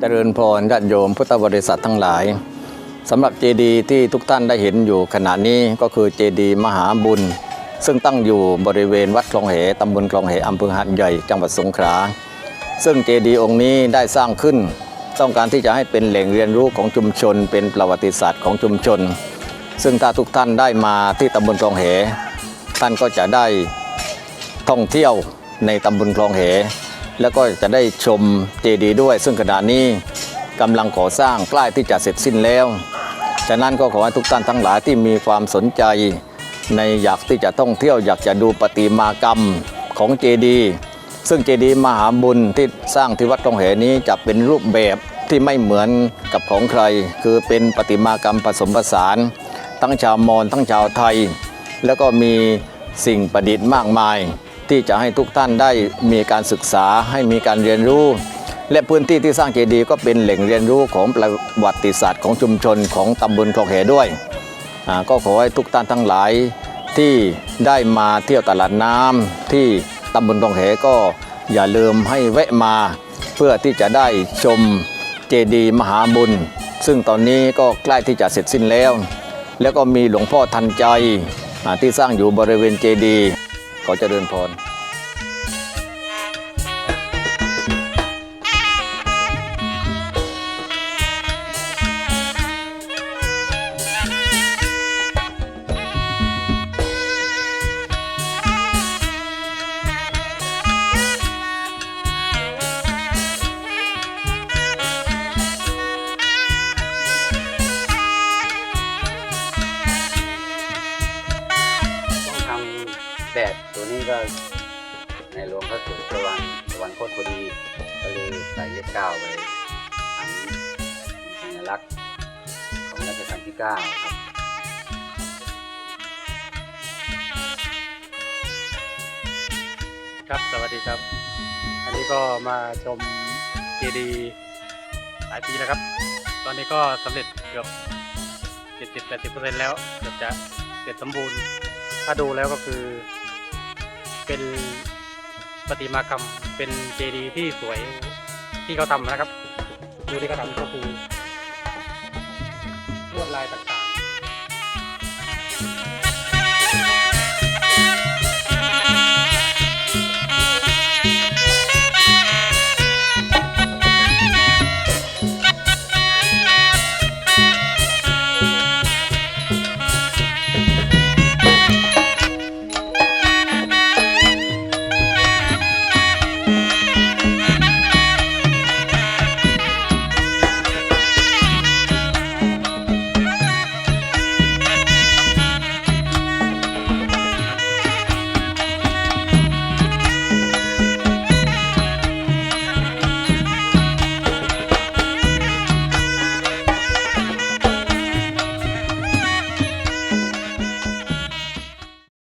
เจริญพรญาติโยมพุทธบริษัททั้งหลายสำหรับเจดีย์ที่ทุกท่านได้เห็นอยู่ขณะนี้ก็คือเจดีย์มหาบุญ ซึ่งตั้งอยู่บริเวณวัดคลองเหตำบลคลองเหอำเภอหาดใหญ่จังหวัดสงขลาซึ่งเจดีย์องค์นี้ได้สร้างขึ้น ต้องการที่จะให้เป็นแหล่งเรียนรู้ของชุมชน เป็นประวัติศาสตร์ของชุมชน ซึ่งถ้าทุกท่านได้มาที่ตำบลคลองเหท่านก็จะได้ท่องเที่ยวในตำบลคลองเห แล้วก็จะได้ชมเจดีย์ด้วย ซึ่งขณะนี้กำลังก่อสร้างใกล้ที่จะเสร็จสิ้นแล้วฉะนั้นก็ขอให้ทุกท่านทั้งหลายที่มีความสนใจ ในอยากที่จะท่องเที่ยวอยากจะดูประติมากรรมของเจดีย์ซึ่งเจดีย์มหาบุญที่สร้างที่วัดคลองเหนี้จะเป็นรูปแบบที่ไม่เหมือนกับของใคร คือเป็นประติมากรรมผสมผสาน ทั้งชาวมอญทั้งชาวไทย แล้วก็มีสิ่งประดิษฐ์มากมาย ที่จะให้ทุกท่านได้มีการศึกษาให้มีการเรียนรู้ และพื้นที่ที่สร้างเจดีย์ก็เป็นแหล่งเรียนรู้ของประวัติศาสตร์ของชุมชนของตำบลคลองแหด้วยอ่าก็ขอให้ทุกท่านทั้งหลายที่ได้มาเที่ยวตลาดน้ำที่ตำบลคลองแหก็อย่าลืมให้แวะมาเพื่อที่จะได้ชมเจดีย์มหาบุญ ซึ่งตอนนี้ก็ใกล้ที่จะเสร็จสิ้นแล้ว แล้วก็มีหลวงพ่อทันใจที่สร้างอยู่บริเวณเจดีย์ ขอเจริญพร แบบตัวนี้ก็ในหลวงพระสุตวันสวรรคตพอดีก็เลยใส่เลขเก้าไปทำสัญลักษณ์ของรัชกาลที่เก้าครับครับสวัสดีครับ อันนี้ก็มาชมเจดีย์หลายปีแล้วครับ ตอนนี้ก็สำเร็จเกือบ70-80%แล้วเกือบจะเสร็จสมบูรณ์ ถ้าดูแล้วก็คือ เป็นประติมากรรมเป็นเจดีย์ที่สวยที่เขาทำนะครับ ดูที่เขาทำก็คือลวดลายต่าง